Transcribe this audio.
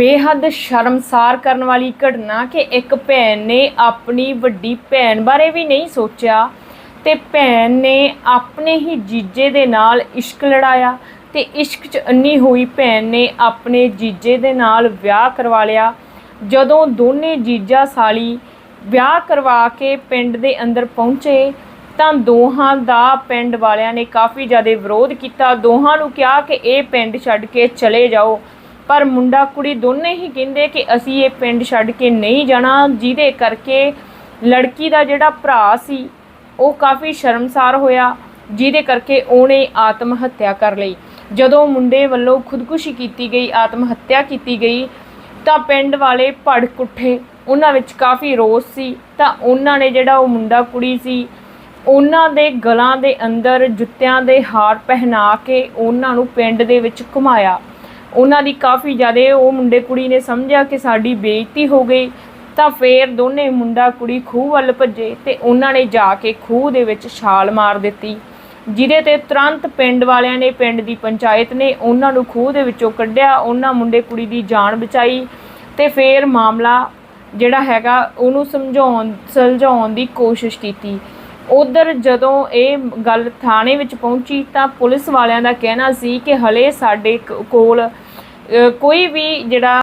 ਬੇਹੱਦ ਸ਼ਰਮਸਾਰ ਕਰਨ ਵਾਲੀ ਘਟਨਾ ਕਿ ਇੱਕ ਭੈਣ ਨੇ ਆਪਣੀ ਵੱਡੀ ਭੈਣ ਬਾਰੇ ਵੀ ਨਹੀਂ ਸੋਚਿਆ ਤੇ ਭੈਣ ਨੇ ਆਪਣੇ ਹੀ ਜੀਜੇ ਦੇ ਨਾਲ ਇਸ਼ਕ ਲੜਾਇਆ ਤੇ ਇਸ਼ਕ 'ਚ ਅੰਨੀ ਹੋਈ ਭੈਣ ਨੇ ਆਪਣੇ ਜੀਜੇ ਦੇ ਨਾਲ ਵਿਆਹ ਕਰਵਾ ਲਿਆ। ਜਦੋਂ ਦੋਨੇ ਜੀਜਾ ਸਾਲੀ ਵਿਆਹ ਕਰਵਾ ਕੇ ਪਿੰਡ ਦੇ ਅੰਦਰ ਪਹੁੰਚੇ ਤਾਂ ਦੋਹਾਂ ਦਾ ਪਿੰਡ ਵਾਲਿਆਂ ਨੇ ਕਾਫੀ ਜ਼ਿਆਦਾ ਵਿਰੋਧ ਕੀਤਾ। ਦੋਹਾਂ ਨੂੰ ਕਿਹਾ ਕਿ ਇਹ ਪਿੰਡ ਛੱਡ ਕੇ ਚਲੇ ਜਾਓ। ਪਰ ਮੁੰਡਾ ਕੁੜੀ ਦੋਨੇ ਹੀ ਕਹਿੰਦੇ ਕਿ ਅਸੀਂ ਇਹ ਪਿੰਡ ਛੱਡ ਕੇ ਨਹੀਂ ਜਾਣਾ, ਜਿਹਦੇ ਕਰਕੇ ਲੜਕੀ ਦਾ ਜਿਹੜਾ ਭਰਾ ਸੀ, ਉਹ ਕਾਫੀ ਸ਼ਰਮਸਾਰ ਹੋਇਆ, ਜਿਹਦੇ ਕਰਕੇ ਉਹਨੇ ਆਤਮ ਹੱਤਿਆ ਕਰ ਲਈ। ਜਦੋਂ ਮੁੰਡੇ ਵੱਲੋਂ ਖੁਦਕੁਸ਼ੀ ਕੀਤੀ ਗਈ, ਆਤਮ ਹੱਤਿਆ ਕੀਤੀ ਗਈ, ਤਾਂ ਪਿੰਡ ਵਾਲੇ ਭੜਕ ਉੱਠੇ। ਉਹਨਾਂ ਵਿੱਚ ਕਾਫੀ ਰੋਸ ਸੀ। ਤਾਂ ਉਹਨਾਂ ਨੇ ਜਿਹੜਾ ਉਹ ਮੁੰਡਾ ਕੁੜੀ ਸੀ, ਉਹਨਾਂ ਦੇ ਗਲਾਂ ਦੇ ਅੰਦਰ ਜੁੱਤਿਆਂ ਦੇ ਹਾਰ ਪਹਿਨਾ ਕੇ ਉਹਨਾਂ ਨੂੰ ਪਿੰਡ ਦੇ ਵਿੱਚ ਘੁਮਾਇਆ। ਉਹਨਾਂ ਦੀ ਕਾਫੀ ਜ਼ਿਆਦਾ ਉਹ ਮੁੰਡੇ ਕੁੜੀ ਨੇ ਸਮਝਿਆ ਕਿ ਸਾਡੀ ਬੇਇੱਜ਼ਤੀ ਹੋ ਗਈ, ਤਾਂ ਫੇਰ ਦੋਨੇ ਮੁੰਡਾ ਕੁੜੀ ਖੂਹ ਵੱਲ ਭੱਜੇ ਤੇ ਉਹਨਾਂ ਨੇ ਜਾ ਕੇ ਖੂਹ ਦੇ ਵਿੱਚ ਛਾਲ ਮਾਰ ਦਿੱਤੀ, ਜਿਹਦੇ ਤੇ ਤੁਰੰਤ ਪਿੰਡ ਵਾਲਿਆਂ ਨੇ ਪਿੰਡ ਦੀ ਪੰਚਾਇਤ ਨੇ ਉਹਨਾਂ ਨੂੰ ਖੂਹ ਦੇ ਵਿੱਚੋਂ ਕੱਢਿਆ, ਉਹਨਾਂ ਮੁੰਡੇ ਕੁੜੀ ਦੀ ਜਾਨ ਬਚਾਈ ਤੇ ਫੇਰ ਮਾਮਲਾ ਜਿਹੜਾ ਹੈਗਾ ਉਹਨੂੰ ਸਮਝਾਉਣ, ਸੁਲਝਾਉਣ ਦੀ ਕੋਸ਼ਿਸ਼ ਕੀਤੀ। ਉਧਰ ਜਦੋਂ ਇਹ ਗੱਲ ਥਾਣੇ ਵਿੱਚ ਪਹੁੰਚੀ ਤਾਂ ਪੁਲਿਸ ਵਾਲਿਆਂ ਦਾ ਕਹਿਣਾ ਸੀ ਕਿ ਹਲੇ ਸਾਡੇ ਕ- ਕੋਲ ਕੋਈ ਵੀ ਜਿਹੜਾ